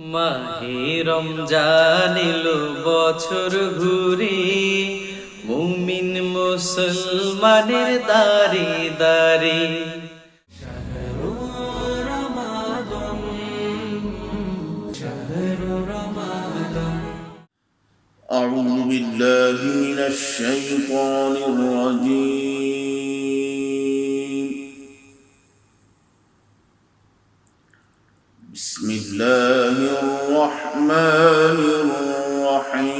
মাহে রমজান এলো বছর ঘুরে মুমিন মুসলমানের দারে দারে أعوذ بالله من الشيطان الرجيم بسم الله الرحمن الرحيم.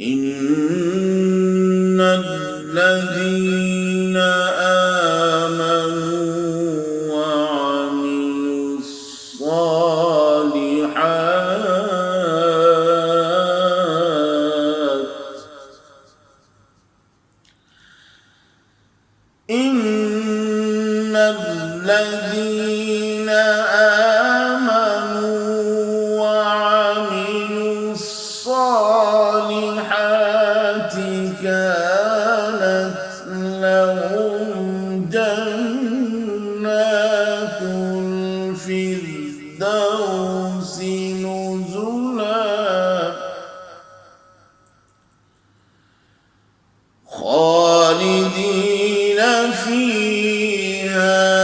إن الذين فيها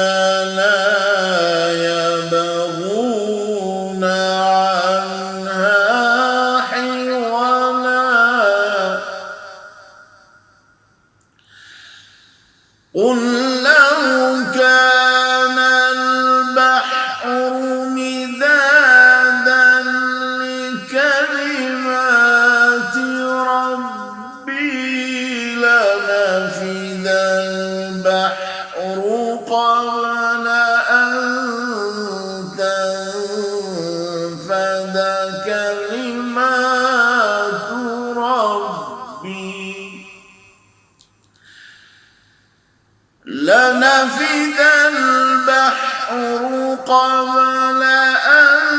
قبل أن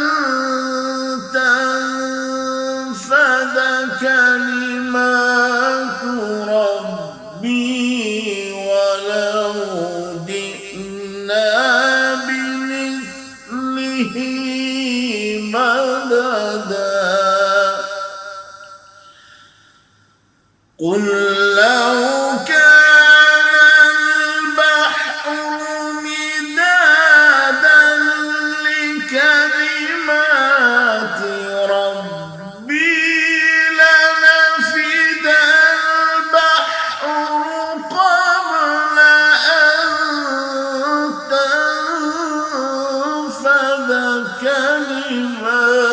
تنفد كلمات ربي ولو جئنا بمثله مددا. قل لو kelime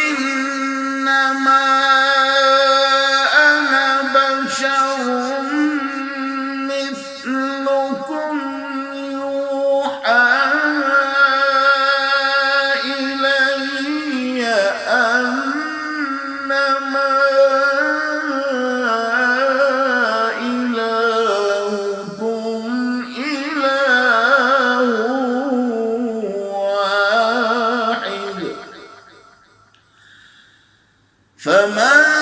怎么？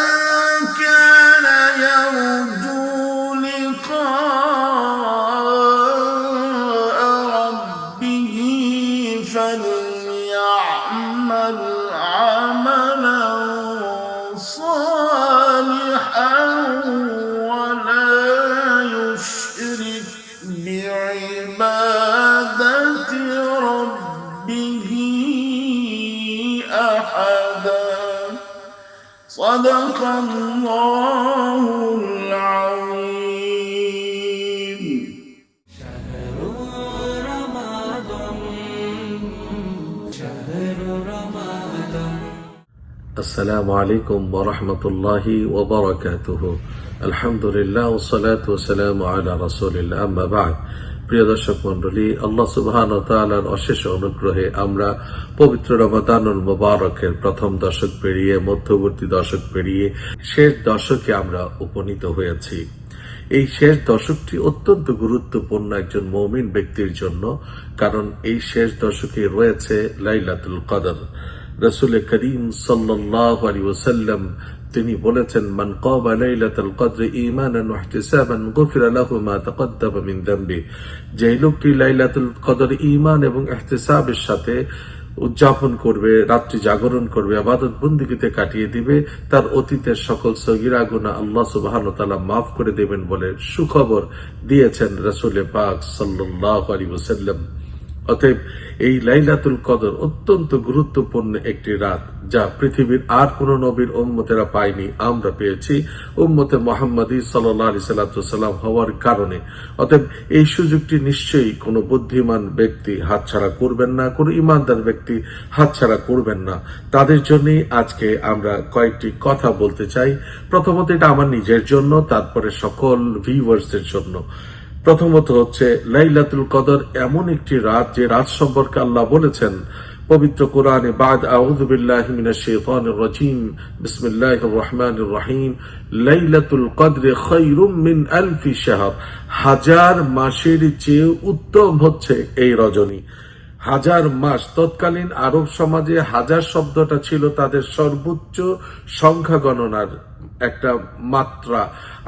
الله العظيم. السلام عليكم ورحمة الله وبركاته. الحمد لله والصلاة والسلام على رسول الله. أما بعد প্রিয় দর্শক মন্ডলী, আল্লাহ সুবহান অশেষ অনুগ্রহে আমরা পবিত্র রমাদানুল মুবারকের প্রথম দশক পেরিয়ে, মধ্যবর্তী দশক পেরিয়ে শেষ দশকে আমরা উপনীত হয়েছি। এই শেষ দশকটি অত্যন্ত গুরুত্বপূর্ণ একজন মৌমিন ব্যক্তির জন্য, কারণ এই শেষ দশকে রয়েছে লাইলাতুল কদর। রসুল করিম সাল্লাহ আলী ওসাল্লাম তিনি বলেছেন, মান কাবা লাইলাতুল কদর ঈমানান ওয়া ইহতিসাবান গুফিরা লাহু মা তাকদ্দামা মিন যামবি যে লোকটি লাইলাতুল কদর ঈমান এবং ইহতিসাবের সাথে উদযাপন করবে, রাত্রি জাগরণ করবে, আবাদত বন্দিগিতে কাটিয়ে দিবে, তার অতীতের সকল সগিরা গুণা আল্লাহ সুবাহান তালা মাফ করে দেবেন বলে সুখবর দিয়েছেন রসুল পাক সাল্লাহ আলী ওসাল্লাম অতএব এই লাইলাতুল কদর অত্যন্ত গুরুত্বপূর্ণ একটি রাত, যা পৃথিবীর আর কোন নবীর উম্মতেরা পায়নি, আমরা পেয়েছি উম্মতে মোহাম্মদ সাল্লাহ আলি সাল্লাম হওয়ার কারণে। অতএব এই সুযোগটি নিশ্চয়ই কোনো বুদ্ধিমান ব্যক্তি হাতছাড়া করবেন না, কোনো ইমানদার ব্যক্তি হাতছাড়া করবেন না। তাদের জন্যই আজকে আমরা কয়েকটি কথা বলতে চাই। প্রথমত এটা আমার নিজের জন্য, তারপরে সকল ভিউয়ার্সদের জন্য। প্রথমত হচ্ছে, লাইলাতুল কদর এমন একটি রাত যে রাত সম্পর্কে আল্লাহ বলেছেন, পবিত্র কোরআনে বাদ রাজিম, বিসমিল্লাহির রহমানির রহিম, লাইলাতুল কদর খায়রুম মিন আলফি শাহর। হাজার মাসের চেয়ে উত্তম হচ্ছে এই রজনী। হাজার মাস, তৎকালীন আরব সমাজে হাজার শব্দটা ছিল তাদের সর্বোচ্চ সংখ্যা গণনার একটা মাত্রা।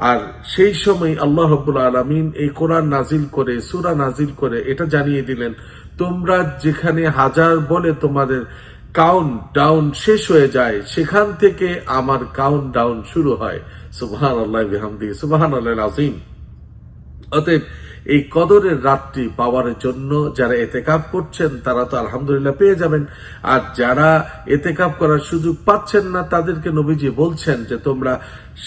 আর সেই সময় আল্লাহ রব্বুল আলমিন এই কোরআন নাজিল করে, সুরা নাজিল করে এটা জানিয়ে দিলেন, তোমরা যেখানে হাজার বলে তোমাদের কাউন্ট ডাউন শেষ হয়ে যায়, সেখান থেকে আমার কাউন্ট ডাউন শুরু হয়। সুবহান আল্লাহ বিহামদি সুবহান আল্লাহ আজিম অতএব এই কদরের রাতটি পাওয়ার জন্য যারা এতেকাপ করছেন, তারা তো আলহামদুলিল্লাহ পেয়ে যাবেন। আর যারা এতেকাপ করার সুযোগ পাচ্ছেন না, তাদেরকে নবীজি বলছেন যে, তোমরা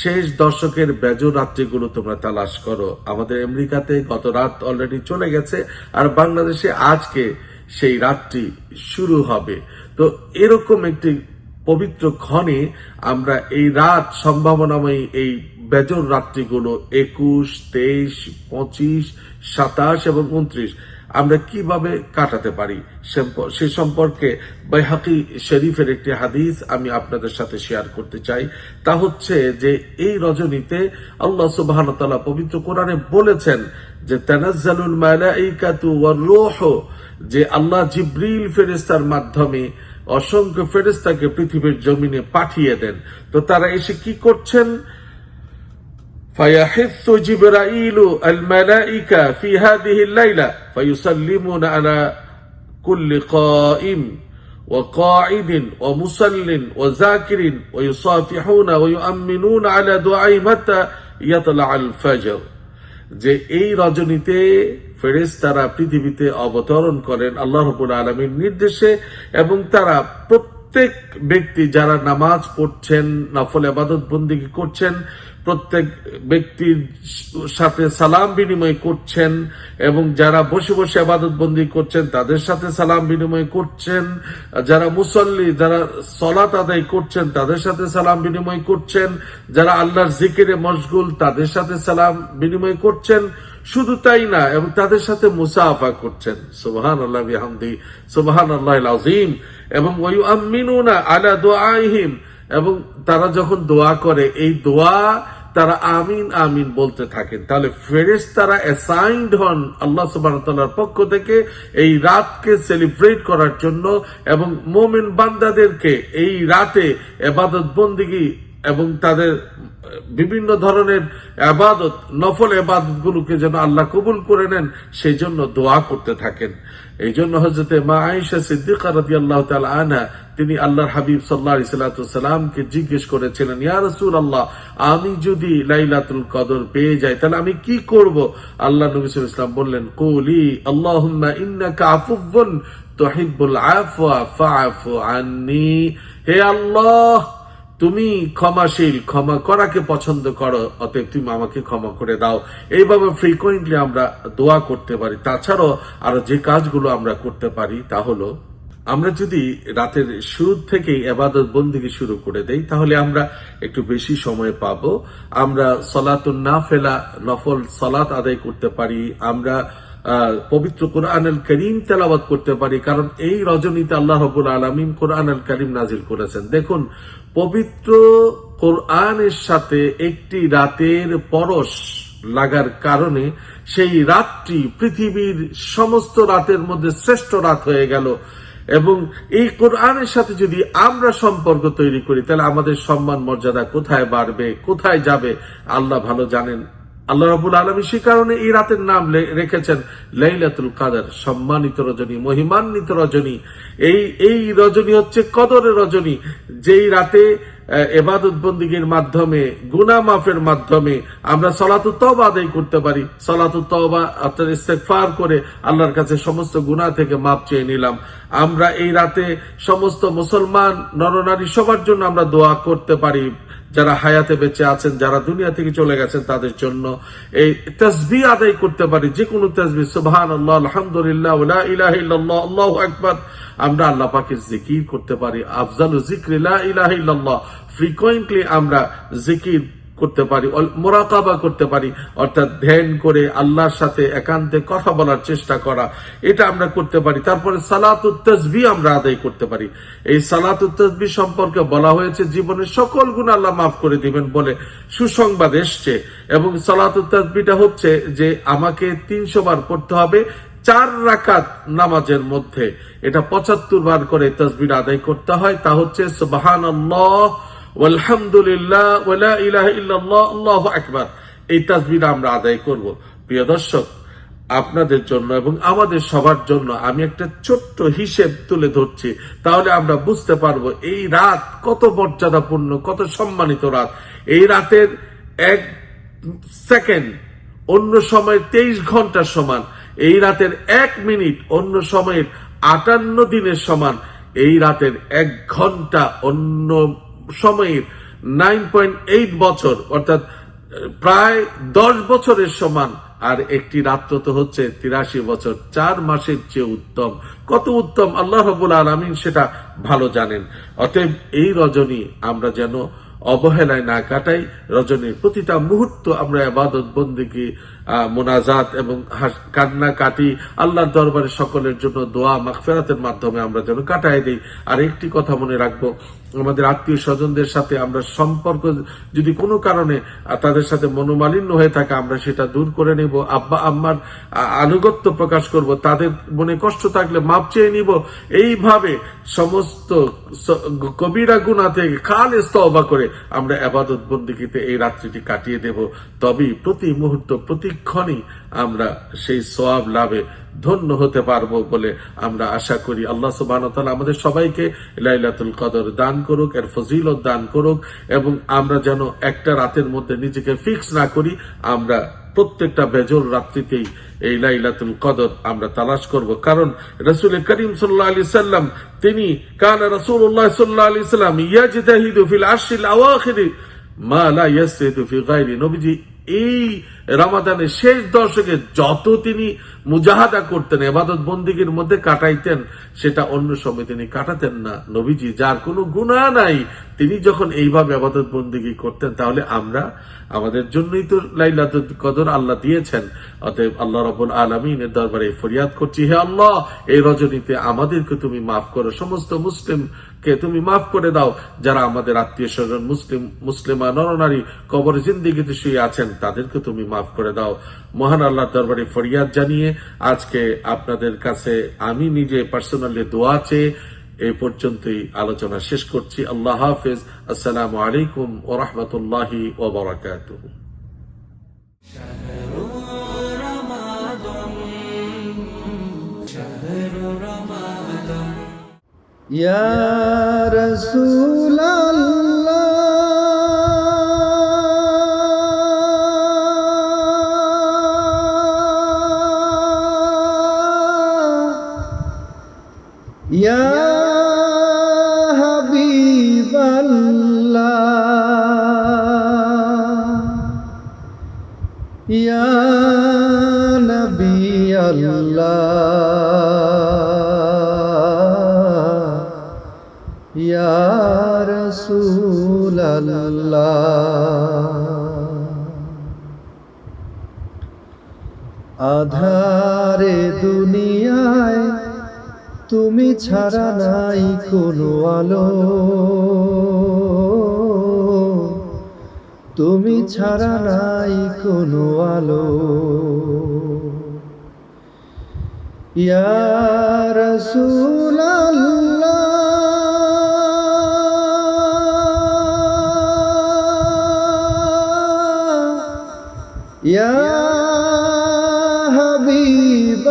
শেষ দশকের বেজো রাত্রিগুলো তোমরা তালাশ করো। আমাদের আমেরিকাতে গত রাত অলরেডি চলে গেছে, আর বাংলাদেশে আজকে সেই রাতটি শুরু হবে। তো এরকম একটি পবিত্র ক্ষণে আমরা এই রাত সম্ভাবনাময়ী এই বেজর রাত্রিগুলো একুশ, তেইশ, পঁচিশ, সাতাশ এবং উনত্রিশ। আমরা কীভাবে কাটাতে পারি? সে- সম্পর্কে বাইহাকি শরীফের একটি হাদিস আমি আপনাদের সাথে শেয়ার করতে চাই। তা হচ্ছে যে এই রজনীতে আল্লাহ সুবহান তাআলা পবিত্র কোরআনে বলেছেন যে, তানাজ্জালুল মালাইকাতু ওয়ার রূহ যে আল্লাহ জিব্রিল ফেরেস্তার মাধ্যমে অসংখ্য ফেরেস্তাকে পৃথিবীর জমিনে পাঠিয়ে দেন। তো তারা এসে কি করছেন? فيحث جبرائيل الملائكة في هذه الليلة فيسلمون على كل قائم وقاعد ومصل وذاكر ويصافحون ويؤمنون على دعائهم حتى يطلع الفجر যে এই রজনীতে ফেরেশতারা পৃথিবীতে অবতরণ করেন আল্লাহ রবুল আলমীর নির্দেশে এবং তারা প্রত্যেক ব্যক্তি যারা নামাজ পড়ছেন নফল আবাদত বন্দিগি করছেন প্রত্যেক ব্যক্তির সাথে সালাম বিনিময় করছেন এবং যারা বসে বসে আবাদত বন্দি করছেন, তাদের সাথে সালাম বিনিময় করছেন। যারা মুসল্লি, যারা সলাত আদায় করছেন, তাদের সাথে সালাম বিনিময় করছেন। যারা আল্লাহর জিকিরে মশগুল, তাদের সাথে সালাম বিনিময় করছেন। শুধু তাই না, এবং তাদের সাথে মুসাফা করছেন। সুবহান আল্লাহ বিহামদি সুবহান আল্লাহ আজিম এবং ওই আমিনুনা আলা এবং তারা যখন দোয়া করে, এই দোয়া তারা আমিন আমিন বলতে থাকেন। তাহলে ফেরেস তারা অ্যাসাইন্ড হন আল্লাহ সুবাহর পক্ষ থেকে এই রাতকে সেলিব্রেট করার জন্য এবং মোমেন বান্দাদেরকে এই রাতে এবাদত বন্দিগি এবং তাদের বিভিন্ন ধরনের আবাদত, নফল আবাদত গুলোকে যেন আল্লাহ কবুল করে নেন, সেই জন্য দোয়া করতে থাকেন। এই জন্য হজরতে মা আয়েশা সিদ্দিকা রাদি আল্লাহ আনা তিনি আল্লাহর হাবিব সাল্লাহ সাল্লামকে জিজ্ঞেস করেছিলেন, ইয়া রসুল আল্লাহ আমি যদি লাইলাতুল কদর পেয়ে যাই, তাহলে আমি কি করব? আল্লাহ নবী ইসলাম বললেন, কৌলি আল্লাহুম্মা ইন্নাকা আফুবুন তুহিব্বুল আফওয়া, ফাআফু আন্নি। হে আল্লাহ তুমি ক্ষমাশীল, ক্ষমা করাকে পছন্দ করো, অতএব তুমি আমাকে ক্ষমা করে দাও। এইভাবে ফ্রিকোয়েন্টলি আমরা দোয়া করতে পারি। তাছাড়াও আরও যে কাজগুলো আমরা করতে পারি তা হলো, আমরা যদি রাতের শুরু থেকেই এবাদত বন্দিকে শুরু করে দেই, তাহলে আমরা একটু বেশি সময় পাবো। আমরা সলাতুন না ফেলা নফল সলাত আদায় করতে পারি। আমরা পবিত্র কোরআনুল করিম তেলাওয়াত করতে পারি। কারণ এই রজনীতে আল্লাহ রবুল আলমিন কোরআনুল করিম নাজিল করেছেন। দেখুন পবিত্র কোরআনের সাথে একটি রাতের পরশ লাগার কারণে সেই রাতটি পৃথিবীর সমস্ত রাতের মধ্যে শ্রেষ্ঠ রাত হয়ে গেল। এবং এই কোরআনের সাথে যদি আমরা সম্পর্ক তৈরি করি, তাহলে আমাদের সম্মান মর্যাদা কোথায় বাড়বে, কোথায় যাবে, আল্লাহ ভালো জানেন। আল্লাহ রাবুল আলমী সে কারণে এই রাতের নাম রেখেছেন লাইলাতুল কাদার সম্মানিত রজনী মহিমান্বিত রজনী। এই এই রজনী হচ্ছে কদরের রজনী যেই রাতে আহ, এবাদত বন্দিগির মাধ্যমে গুনা মাফের মাধ্যমে আমরা সলাতু তবা আদায় করতে পারি। সলাতু তবা অর্থাৎ ইস্তেগফার করে আল্লাহর কাছে সমস্ত গুনাহ থেকে মাপ চেয়ে নিলাম। আমরা এই রাতে সমস্ত মুসলমান নরনারী সবার জন্য আমরা দোয়া করতে পারি। যারা হায়াতে বেঁচে আছেন, যারা দুনিয়া থেকে চলে গেছেন, তাদের জন্য এই তসবি আদায় করতে পারি যে কোনো তসবি সুবহান আল্লাহ আলহামদুলিল্লাহ ইলাহা ইল্লাল্লাহ, আল্লাহু আকবার। আমরা আল্লাহ পাকের জিকির করতে পারি। আফজালু যিকরি লা ইলাহা ইল্লাল্লাহ। ফ্রিকোয়েন্টলি আমরা জিকির করতে পারি মোরাকাবা করতে পারি, অর্থাৎ ধ্যান করে আল্লাহর সাথে একান্তে কথা বলার চেষ্টা করা, এটা আমরা করতে পারি। তারপরে সালাতুত তসবি আমরা আদায় করতে পারি। এই সালাতুত তসবি সম্পর্কে বলা হয়েছে, জীবনের সকল গুণ আল্লাহ মাফ করে দিবেন বলে সুসংবাদ এসছে। এবং সালাতুত তসবিটা হচ্ছে যে আমাকে তিনশো বার পড়তে হবে চার রাকাত নামাজের মধ্যে। এটা পঁচাত্তর বার করে তসবির আদায় করতে হয়। তা হচ্ছে সুবাহান এই তাসবির আমরা আদায় করব। প্রিয় দর্শক, আপনাদের জন্য এবং আমাদের সবার জন্য আমি একটা ছোট্ট হিসেব তুলে ধরছি। তাহলে আমরা বুঝতে পারব এই রাত কত মর্যাদাপূর্ণ, কত সম্মানিত রাত। এই রাতের এক সেকেন্ড অন্য সময়ের তেইশ ঘণ্টার সমান, এই রাতের এক মিনিট অন্য সময়ের আটান্ন দিনের সমান, এই রাতের এক ঘণ্টা অন্য সময়ের নাইন পয়েন্ট এইট বছর, অর্থাৎ প্রায় দশ বছরের সমান। আর একটি রাত্র তো হচ্ছে তিরাশি বছর, চার মাসের চেয়ে উত্তম। কত উত্তম, আল্লাহ রবুল আলমিন সেটা ভালো জানেন। অতএব এই রজনী আমরা যেন অবহেলায় না কাটাই। রজনীর প্রতিটা মুহূর্ত আমরা আবাদত বন্দিকে মোনাজাত এবং কান্না কাটি আল্লাহর দরবারে সকলের জন্য দোয়া মাখফেরাতের মাধ্যমে আমরা যেন কাটাই দিই। আর একটি কথা মনে রাখব আমাদের আত্মীয় স্বজনদের সাথে আমরা সম্পর্ক যদি কোনো কারণে তাদের সাথে মনোমালিন্য হয়ে থাকে, আমরা সেটা দূর করে নেব। আব্বা, আম্মার আনুগত্য প্রকাশ করব, তাদের মনে কষ্ট থাকলে মাপ চেয়ে নিব। এইভাবে সমস্ত কবিরা গুণা থেকে খালে স্তবা করে আমরা আবাদত বন্দিকিতে এই রাত্রিটি কাটিয়ে দেব। তবেই প্রতি মুহূর্ত প্রতিক্ষণই আমরা সেই সোয়াব লাভে ধন্য হতে পারব বলে আমরা আশা করি। আল্লাহ সুবাহ আমাদের সবাইকে লাইলাতুল কদর দান করুক, এর ফজিলত দান করুক, এবং আমরা যেন একটা রাতের মধ্যে নিজেকে ফিক্স না করি, আমরা প্রত্যেকটা বেজর রাত্রিতেই এই লাইলাতুল কদর আমরা তালাশ করব। কারণ রসুল করিম সাল্লাহ আলি সাল্লাম, তিনি কান রসুল্লাহ সাল্লাহ আলি সাল্লাম ইয়াজিদাহিদু ফিল আশিল আওয়াখিরি মা লা ইয়াসরিদু ফি গায়রি। নবীজি এই রামাদানের শেষ দশকে যত তিনি মুজাহাদা করতেন এবাদত বন্দীগীর মধ্যে কাটাইতেন, সেটা অন্য সময় তিনি কাটাতেন না। নবীজি, যার কোনো গুণা নাই, তিনি যখন এইভাবে আবাদত বন্দীগী করতেন, তাহলে আমরা আমাদের জন্যই তো লাইলাতুল কদর আল্লাহ দিয়েছেন। অতএব আল্লাহ রবুল আলমিনের দরবারে ফরিয়াদ করছি, হে আল্লাহ, এই রজনীতে আমাদেরকে তুমি মাফ করো। সমস্ত মুসলিমকে তুমি মাফ করে দাও। যারা আমাদের আত্মীয় স্বজন মুসলিম, মুসলিমা, নরনারী কবর জিন্দিগিতে শুয়ে আছেন, তাদেরকে তুমি মাফ করে দাও। মহান আল্লাহর দরবারে ফরিয়াদ জানিয়ে আজকে আপনাদের কাছে আমি নিজে পার্সোনালি দোয়া চেয়ে এই পর্যন্তই আলোচনা শেষ করছি। আল্লাহ হাফিজ। السلام عليكم ورحمة الله وبركاته. شهر شهر يا رسول الله. আধারে দুনিয়ায় তুমি ছাড়া নাই কোনো আলো। তুমি ছাড়া নাই কোনো আলো। ইয়া রসুল ইয়া হাবিব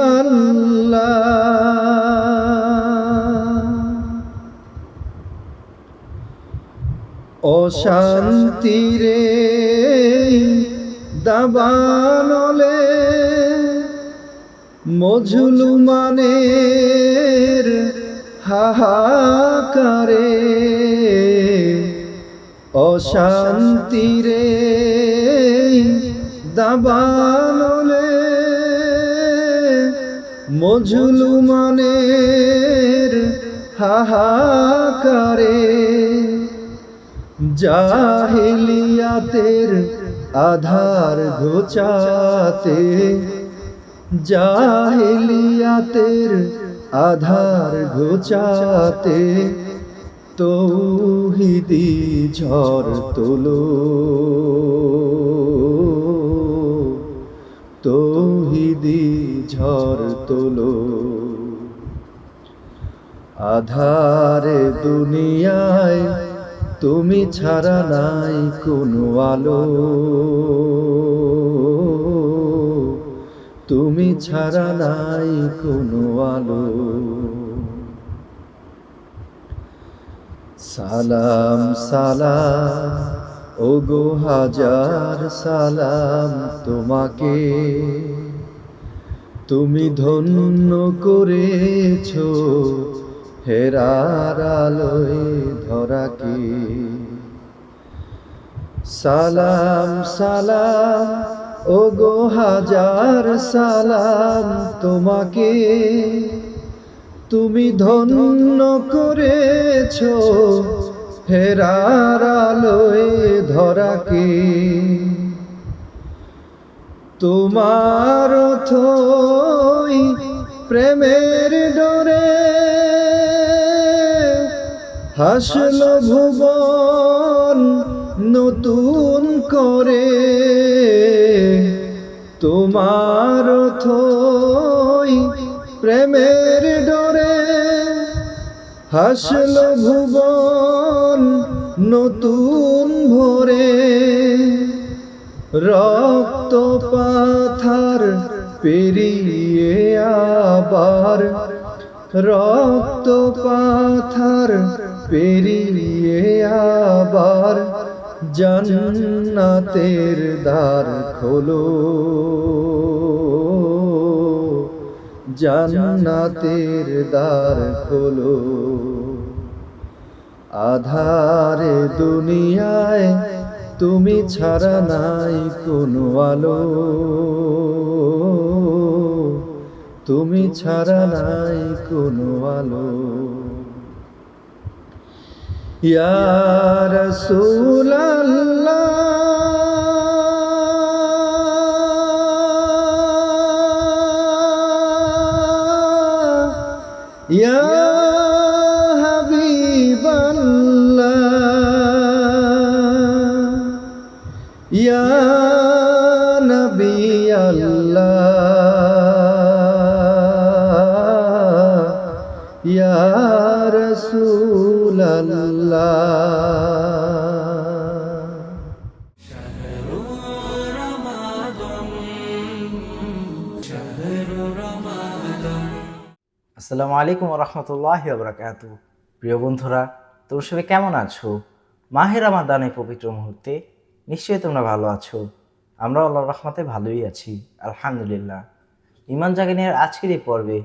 অশান্তিরে দাবানলে মজলুমানের হাহাকারে অশান্তিরে দাবানলে মজলুমানের হাহাকারে জাহিলিয়াতের আধার ঘোচাতে জাহিলিয়াতের আধার ঘোচাতে তৌহিদি ঝড় তোলো। ঝড় তোলো। আধারে দুনিয়ায় তুমি ছাড়া নাই কোনো আলো। তুমি ছাড়া নাই কোনো আলো। সালাম সালাম ও গো হাজার সালাম তোমাকে। তুমি ধন্য করেছ। হেরার আলোয় ধরাকে সালাম সালাম ও গো হাজার সালাম তোমাকে। তুমি ধন্য করেছ। হেরার আলোয় ধরাকে তোমার থই প্রেমের ডোরে হাসল ভুবন নতুন করে। তোমার থই প্রেমের ডোরে হাসল ভুবন নতুন ভোরে। রক্ত পাথার পেরিয়ে আবার রক্ত পাথার পেরিয়ে আবার জান্নাতের দ্বার খোলো। জান্নাতের দ্বার খোলো। আধারে দুনিয়ায় তুমি ছাড়া নাই কোনো আলো। তুমি ছাড়া নাই কোনো আলো। ইয়া রাসূলাল্লাহ ইয়া হাবিবাল্লাহ। আসসালামু আলাইকুম রহমতুল্লাহ বরকাত প্রিয় বন্ধুরা, তোমরা সবাই কেমন আছো? মাহের আমাদান এই পবিত্র মুহূর্তে নিশ্চয়ই তোমরা ভালো আছো। আমরা আল্লাহ রহমতে ভালোই আছি, আলহামদুলিল্লাহ। ইমান জাগানিয়ার আজকের এই পর্বে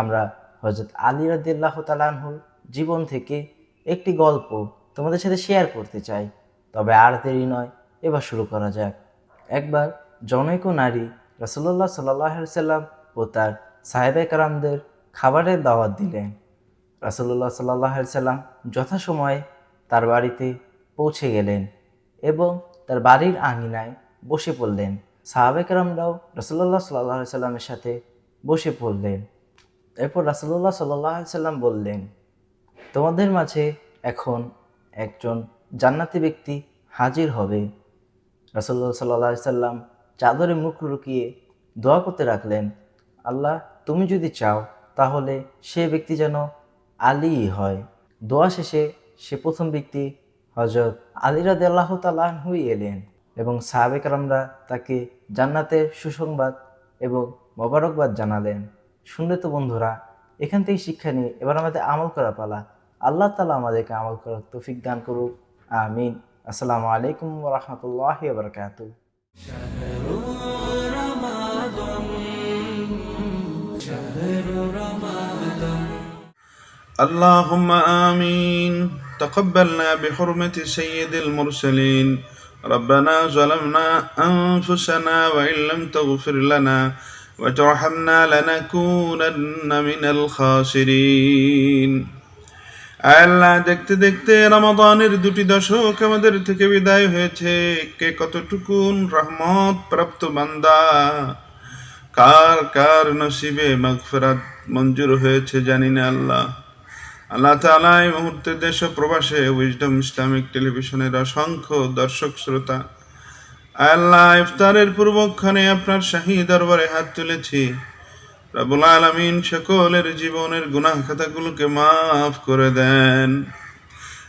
আমরা হজরত আলী রাদিল্লাহ তালাহুর জীবন থেকে একটি গল্প তোমাদের সাথে শেয়ার করতে চাই। তবে আর দেরি নয়, এবার শুরু করা যাক। একবার জনৈক নারী রাসুল্লাহ সাল্লাহ সাল্লাম ও তার সাহেবে কারামদের খাবারের দাওয়াত দিলেন। রাসুল্লাহ সাল্লাহ সাল্লাম যথাসময়ে তার বাড়িতে পৌঁছে গেলেন এবং তার বাড়ির আঙিনায় বসে পড়লেন। সাহাবেকরামরাও রাসুল্লাহ সাল্লাহ সাল্লামের সাথে বসে পড়লেন। এরপর রাসুল্লাহ সাল্লাহ সাল্লাম বললেন, তোমাদের মাঝে এখন একজন জান্নাতি ব্যক্তি হাজির হবে। রাসুল্লাহ সাল্লাহ সাল্লাম চাদরে মুখ লুকিয়ে দোয়া করতে রাখলেন, আল্লাহ, তুমি যদি চাও তাহলে সে ব্যক্তি যেন আলীই হয়। দোয়া শেষে সে প্রথম ব্যক্তি হজরত আলী রাদ আল্লাহ তালাহুই এলেন এবং সাহাবেকরামরা তাকে জান্নাতের সুসংবাদ এবং মোবারকবাদ জানালেন। শুনলে তো বন্ধুরা, এখান থেকে শিক্ষা নিয়ে এবার আমাদের আমল করা পালা। আল্লাহ তালা আমাদেরকে আমল করার তৌফিক দান করুক। আমিন। আসসালামু আলাইকুম রহমতুল্লাহ বরকাত اللهم آمين تقبلنا بحرمة سيد المرسلين ربنا ظلمنا أنفسنا وإن لم تغفر لنا وترحمنا لنكونن من الخاسرين আল্লাহ দেখতে দেখতে রমাদানের দুটি দশক আমাদের থেকে বিদায় হয়েছে কে কতটুকুন রহমত প্রাপ্ত বান্দা কার কার নসিবে মাগফিরাত মঞ্জুর হয়েছে জানি না আল্লাহ। আল্লাহ তাআলা এই মুহূর্তে দেশ প্রবাসে উইজডম ইসলামিক টেলিভিশনের অসংখ্য দর্শক শ্রোতা। আল্লাহ, ইফতারের পূর্বক্ষণে আপনার শাহী দরবারে হাত তুলেছি। রবুল আলমিন সকলের জীবনের গুনাহ খাতাগুলোকে মাফ করে দেন।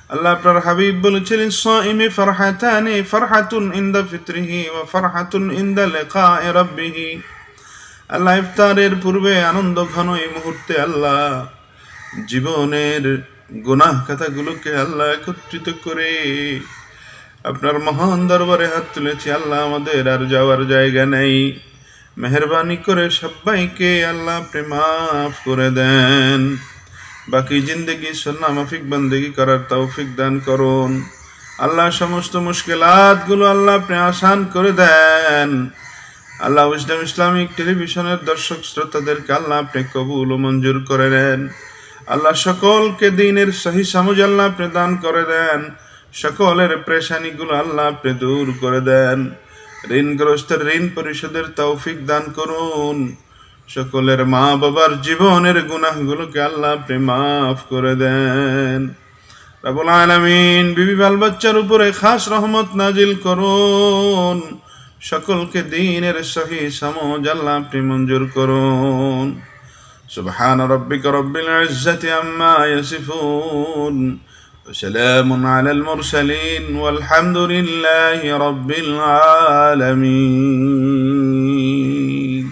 আল্লাহ আপনার হাবিব বলেছিলেন, সাইমি ফারহাতানি ফারহাতুন ইনদা ফিতরিহি ওয়া ফারহাতুন ইনদা লিকাই রাব্বিহি। আল্লাহ ইফতারের পূর্বে আনন্দ ঘন এই মুহূর্তে আল্লাহ। জীবনের গুনাহ খাতাগুলোকে আল্লাহ একত্রিত করে আপনার মহান দরবারে হাত তুলেছি। আল্লাহ আমাদের আর যাওয়ার জায়গা নেই। মেহরবানি করে সবাইকে আল্লাহ আপনি মাফ করে দেন। বাকি জিন্দগি সন্না মাফিক বন্দেগি করার তৌফিক দান করুন। আল্লাহ সমস্ত মুশকিলাতগুলো আল্লাহ আপনি আসান করে দেন। আল্লাহ উইসলাম ইসলামিক টেলিভিশনের দর্শক শ্রোতাদেরকে আল্লাহ আপনি কবুল ও মঞ্জুর করে নেন আল্লাহ সকলকে দিনের সহি সমঝ আল্লাহ আপনি দান করে দেন। সকলের প্রেশানিগুলো আল্লাহ আপনি দূর করে দেন। ঋণগ্রস্তের ঋণ পরিশোধের তৌফিক দান করুন। সকলের মা বাবার জীবনের গুনাহগুলোকে আল্লাহ আপনি মাফ করে দেন। রাবুল আলামিন বিবি বাল বাচ্চার উপরে খাস রহমত নাজিল করুন। সকলকে দিনের সহি সমজ আল্লাহ আপনি মঞ্জুর করুন سبحان ربك رب العزة عما يصفون وسلام على المرسلين والحمد لله رب العالمين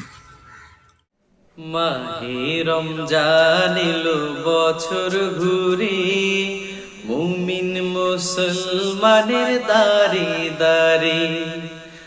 মাহে রমজান এলো বছর ঘুরে মুমিন মুসলমানের দারে দারে